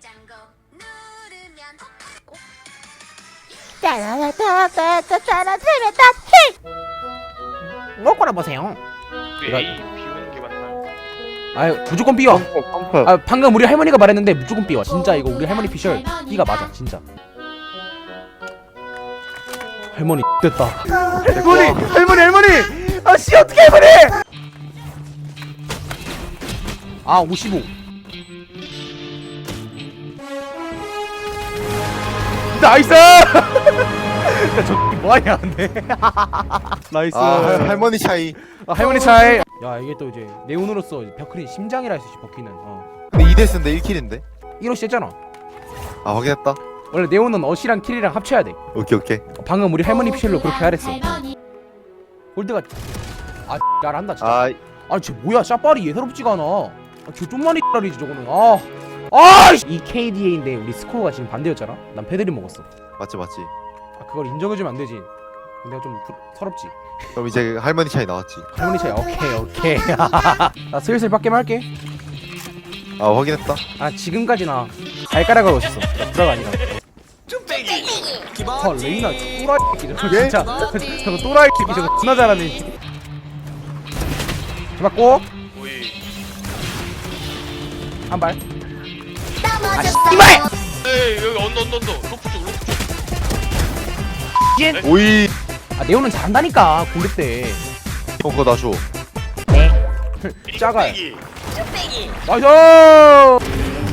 냉장고 누르면 먹거나 보세요. 이거- A 비우는 게 맞나? 아 무조건 삐어. 펌프 아 방금 우리 할머니가 말했는데 무조건 삐어. 진짜 이거 우리 할머니 피셜 삐가 맞아 진짜. 할머니 됐다. 할머니 할머니 할머니. 아씨 어떻게 할머니? 아 55. 나이스! 야, 저 뭐하냐 근데? 나이스. 아 할- 할머니 차이. 아, 할머니 차이. 야 이게 또 이제 네온으로서 벽크린 심장이라 했지 버키는. 어. 근데 2대스인데 1킬인데? 1호씨 했잖아. 아 확인했다. 원래 네온은 어시랑 킬이랑 합쳐야 돼. 오케이 오케이. 방금 우리 할머니 피셜로 그렇게 하랬어. 골드가 아 잘한다 진짜. 아 아니 쟤 뭐야? 샷발이 예사롭지가 않아. 아, 저 좀만이 X발이지 저거는. 아 아! 이 KDA인데 우리 스코어가 지금 반대였잖아? 난 패드립 먹었어. 맞지 맞지. 아 그걸 인정해주면 안 되지. 내가 좀 부, 서럽지. 그럼 이제 할머니 차이 나왔지. 할머니 차이 오케이 오케이. 나 슬슬 밖에만 할게. 아 확인했다. 아 지금까지나 발가락을 넣었어. 나 브라가 아니라. 아 레이나 저 또라이 새끼 저거 예? 진짜. 저거 또라이 새끼 저거 존나 잘하네. 잡았고. 오이. 한 발 넘어졌어요 에이 여기 언더 언더 언더. 로프 쪽 로프 쪽. 오이. 아 네오는 잘한다니까 공대 때. 형 그거 나줘. 작아요 뚝배기. 나이스!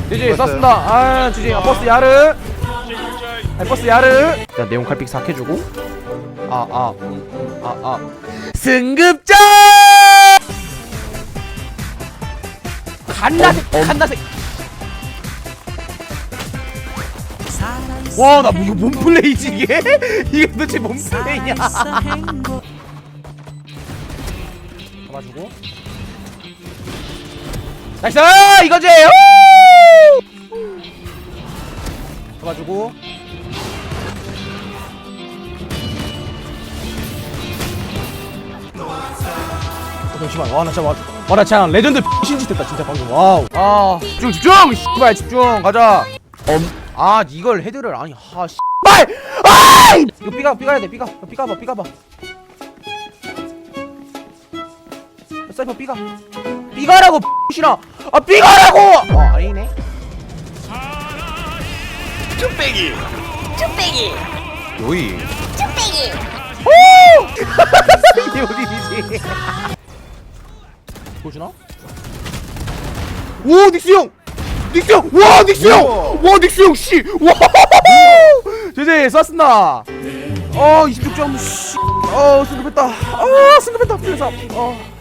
지지 됐어요. 썼습니다. 아 지지. 아 버스 야르. 아 버스 야르. 자 네온 칼픽 싹 해주고. 아아아아. 아, 아. 승급자 갓나색 갓나색 와나 이거 뭔 플레이지 이게? 이게 도대체 뭔 플레이냐? 잡아주고. 나이스! 이거지! 우! 잡아주고. 어, 잠시만. 와나 진짜 와나 진짜 레전드 신짓 됐다 진짜 방금. 와우. 아 집중 집중! 씨발 집중! 가자! 엄 아 이걸 헤드를 아니 하 씨발 아 이거 삐가 삐가야 돼 삐가. 삐가 봐 삐가 봐. 사이퍼 삐가. 삐가라고 씨나. 아 삐가라고! 아 아니네. 뚝배기. 오이 이게 어디지 보여주나? 오 닉스 형! 닉스 형! 와 닉스 형! 와 닉스 형 씨! 와! 제제 쐈습니다 어 26점 씨! 어 승급했다 어 승급했다 플레이사 어